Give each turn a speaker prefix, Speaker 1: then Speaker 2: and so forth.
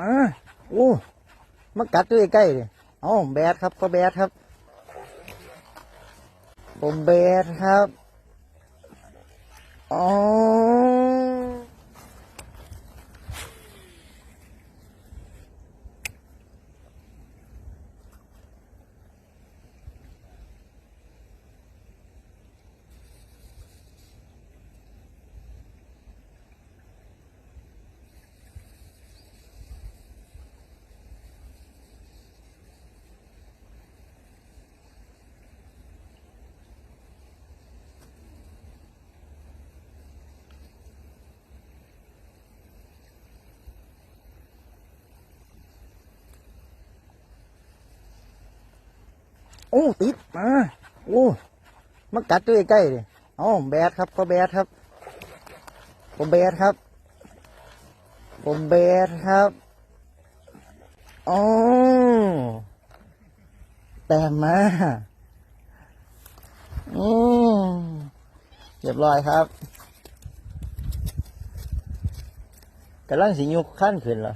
Speaker 1: มา โอ้มากัดด้วยใกล้เลยเอ้าแบดครับก็แบดครับ ผมแบดครับ อ๋อ โอ้ติดมาโอ้มากัดด้วยใกล้เลยเอ้าแบดครับก็แบดครับผมแบดครับผมแบดครับอ๋อแต้มมาอืมเรียบร้อยครับกำลังสิยุกขั้นขึ้นเหรอ